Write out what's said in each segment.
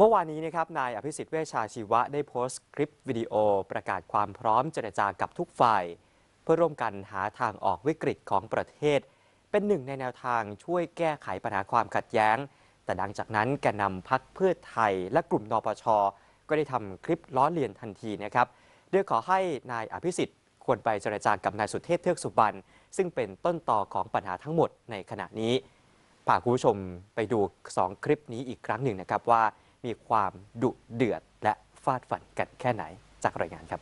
เมื่อวานนี้นะครับนายอภิสิทธิ์เวชชาชีวะได้โพสต์คลิปวิดีโอประกาศความพร้อมเจรจากับทุกฝ่าย เพื่อร่วมกันหาทางออกวิกฤตของประเทศ เป็นหนึ่งในแนวทางช่วยแก้ไขปัญหาความขัดแย้ง แต่ดังจากนั้นแกนนำพักเพื่อไทยและกลุ่มนปช ก็ได้ทำคลิปล้อเลียนทันทีนะครับโดยขอให้นายอภิสิทธิ์ควรไปเจรจากับนายสุเทพเทือกสุบรรณซึ่งเป็นต้นต่อของปัญหาทั้งหมดในขณะนี้พาคุณผู้ชมไปดู 2 คลิปนี้อีกครั้งหนึ่งนะครับว่า มีความดุเดือดและฟาดฟันกันแค่ไหนจากรายงานครับ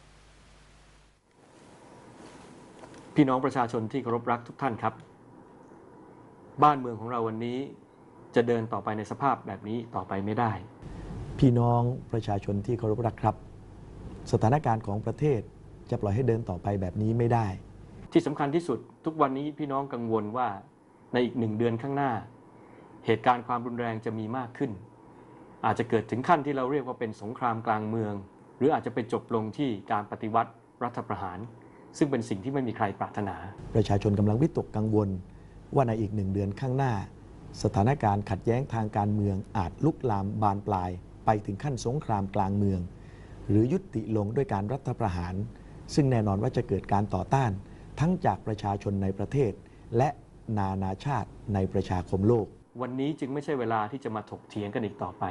พี่น้องประชาชนที่เคารพรักทุกท่านครับ บ้านเมืองของเราวันนี้จะเดินต่อไปในสภาพแบบนี้ต่อไปไม่ได้ พี่น้องประชาชนที่เคารพรักครับ สถานการณ์ของประเทศจะปล่อยให้เดินต่อไปแบบนี้ไม่ได้ ที่สำคัญที่สุดทุกวันนี้พี่น้องกังวลว่าในอีกหนึ่งเดือนข้างหน้า เหตุการณ์ความรุนแรงจะมีมากขึ้น อาจจะเกิดถึงขั้นที่เราเรียกว่าเป็นสงครามกลางเมือง หรืออาจจะไปจบลงที่การปฏิวัติรัฐประหาร ซึ่งเป็นสิ่งที่ไม่มีใครปรารถนา ประชาชนกำลังวิตกกังวล ว่าในอีกหนึ่งเดือนข้างหน้า สถานการณ์ขัดแย้งทางการเมืองอาจลุกลามบานปลาย ไปถึงขั้นสงครามกลางเมือง หรือยุติลงด้วยการรัฐประหาร ซึ่งแน่นอนว่าจะเกิดการต่อต้าน ทั้งจากประชาชนในประเทศ และนานาชาติในประชาคมโลกวันนี้จึงไม่ใช่เวลาที่จะมาถกเถียงกันอีกต่อไป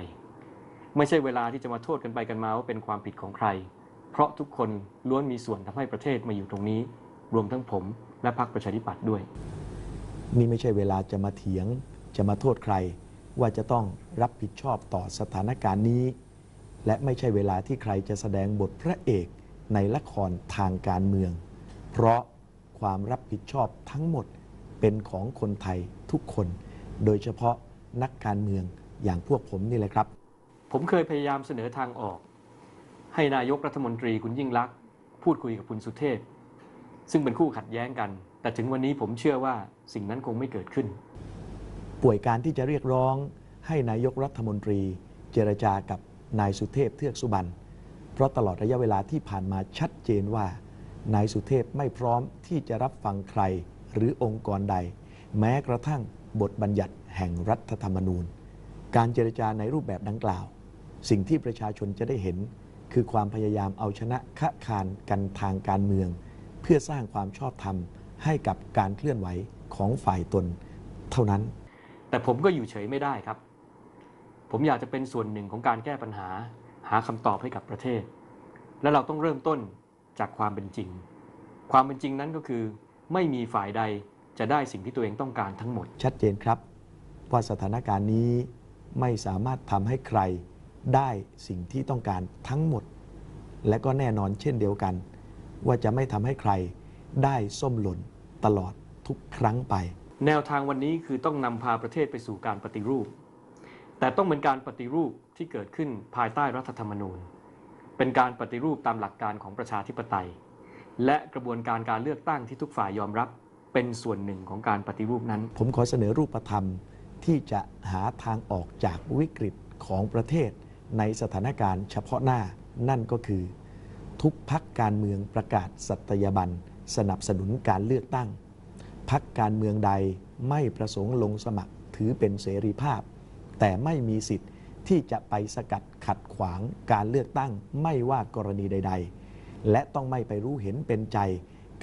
ไม่ใช่เวลาที่จะมาโทษกันไปกันมาว่าเป็นความผิดของใคร เพราะทุกคนล้วนมีส่วนทำให้ประเทศมาอยู่ตรงนี้ รวมทั้งผมและพรรคประชาธิปัตย์ด้วย นี่ไม่ใช่เวลาจะมาเถียงจะมาโทษใคร ว่าจะต้องรับผิดชอบต่อสถานการณ์นี้ และไม่ใช่เวลาที่ใครจะแสดงบทพระเอกในละครทางการเมือง เพราะความรับผิดชอบทั้งหมดเป็นของคนไทยทุกคน โดยเฉพาะนักการเมืองอย่างพวกผมนี่แหละครับ ผมเคยพยายามเสนอทางออก ให้นายกรัฐมนตรีคุณยิ่งลักษณ์พูดคุยกับคุณสุเทพ ซึ่งเป็นคู่ขัดแย้งกัน แต่ถึงวันนี้ผมเชื่อว่าสิ่งนั้นคงไม่เกิดขึ้น ป่วยการที่จะเรียกร้องให้นายกรัฐมนตรีเจรจากับนายสุเทพเทือกสุบรรณเพราะตลอดระยะเวลาที่ผ่านมาชัดเจนว่านายสุเทพไม่พร้อมที่จะรับฟังใครหรือองค์กรใด แม้กระทั่ง บทบัญญัติแห่งรัฐธรรมนูญ การเจรจาในรูปแบบดังกล่าว สิ่งที่ประชาชนจะได้เห็น คือความพยายามเอาชนะคะคานกันทางการเมือง เพื่อสร้างความชอบธรรมให้กับการเคลื่อนไหวของฝ่ายตนเท่านั้น แต่ผมก็อยู่เฉยไม่ได้ครับ ผมอยากจะเป็นส่วนหนึ่งของการแก้ปัญหา หาคำตอบให้กับประเทศ และเราต้องเริ่มต้นจากความเป็นจริง ความเป็นจริงนั้นก็คือไม่มีฝ่ายใด จะได้สิ่งที่ตัวเองต้องการทั้งหมด ชัดเจนครับว่าสถานการณ์นี้ไม่สามารถทำให้ใครได้สิ่งที่ต้องการทั้งหมด และก็แน่นอนเช่นเดียวกัน ว่าจะไม่ทำให้ใครได้ส้มหล่นตลอดทุกครั้งไป แนวทางวันนี้คือต้องนำพาประเทศไปสู่การปฏิรูป แต่ต้องเป็นการปฏิรูปที่เกิดขึ้นภายใต้รัฐธรรมนูญ เป็นการปฏิรูปตามหลักการของประชาธิปไตย และกระบวนการการเลือกตั้งที่ทุกฝ่ายยอมรับ เป็นส่วนหนึ่งของการปฏิรูปนั้น ผมขอเสนอรูปธรรมที่จะหาทางออกจากวิกฤตของประเทศ ในสถานการณ์เฉพาะหน้า นั่นก็คือ ทุกพักการเมืองประกาศสัตยาบันสนับสนุนการเลือกตั้ง พักการเมืองใดไม่ประสงค์ลงสมัครถือเป็นเสรีภาพ แต่ไม่มีสิทธิ์ที่จะไปสกัดขัดขวางการเลือกตั้งไม่ว่ากรณีใด ๆ และต้องไม่ไปรู้เห็นเป็นใจ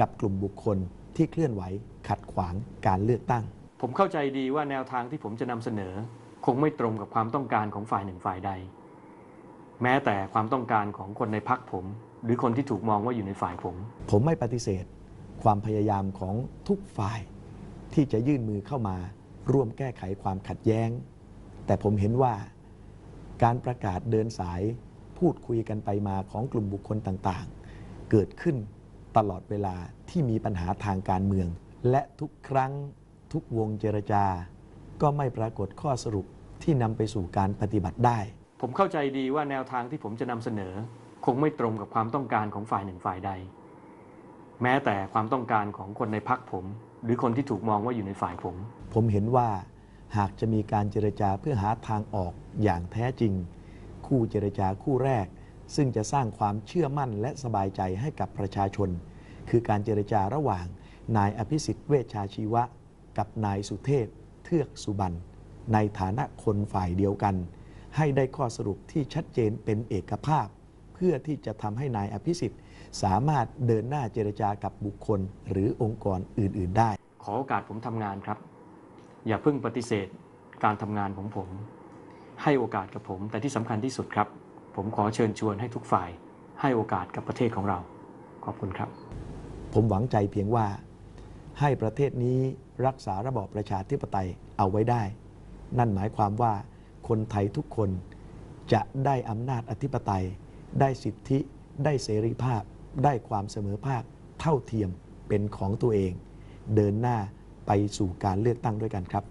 กับกลุ่มบุคคล ที่เคลื่อนไหวขัดขวางการเลือกตั้ง ผมเข้าใจดีว่าแนวทางที่ผมจะนำเสนอ คงไม่ตรงกับความต้องการของฝ่ายหนึ่งฝ่ายใด แม้แต่ความต้องการของคนในพักผม หรือคนที่ถูกมองว่าอยู่ในฝ่ายผม ผมไม่ปฏิเสธ ความพยายามของทุกฝ่าย ที่จะยื่นมือเข้ามาร่วมแก้ไขความขัดแย้ง แต่ผมเห็นว่าการประกาศเดินสายพูดคุยกันไปมาของกลุ่มบุคคลต่างๆ เกิดขึ้น ตลอดเวลาที่มีปัญหาทางการเมือง และทุกครั้งทุกวงเจรจา ก็ไม่ปรากฏข้อสรุปที่นำไปสู่การปฏิบัติได้ ผมเข้าใจดีว่าแนวทางที่ผมจะนำเสนอ คงไม่ตรงกับความต้องการของฝ่ายหนึ่งฝ่ายใด แม้แต่ความต้องการของคนในพักผม หรือคนที่ถูกมองว่าอยู่ในฝ่ายผม ผมเห็นว่าหากจะมีการเจรจาเพื่อหาทางออกอย่างแท้จริง คู่เจรจาคู่แรก ซึ่งจะสร้างความเชื่อมั่นและสบายใจให้กับประชาชน คือการเจรจาระหว่างนายอภิสิทธิ์เวชชาชีวะ กับนายสุเทพ เทือกสุบรรณในฐานะคนฝ่ายเดียวกัน ให้ได้ข้อสรุปที่ชัดเจนเป็นเอกภาพ เพื่อที่จะทำให้นายอภิสิทธิ์ สามารถเดินหน้าเจรจากับบุคคลหรือองค์กรอื่น ๆ ได้ ขอโอกาสผมทำงานครับ อย่าเพิ่งปฏิเสธการทำงานของผม ให้โอกาสกับผม แต่ที่สำคัญที่สุดครับ ผมขอเชิญชวนให้ทุกฝ่ายให้โอกาสกับประเทศของเรา ขอบคุณครับ ผมหวังใจเพียงว่า ให้ประเทศนี้รักษาระบอบประชาธิปไตยเอาไว้ได้ นั่นหมายความว่าคนไทยทุกคนจะได้อำนาจอธิปไตย ได้สิทธิ ได้เสรีภาพ ได้ความเสมอภาค เท่าเทียมเป็นของตัวเอง เดินหน้าไปสู่การเลือกตั้งด้วยกันครับ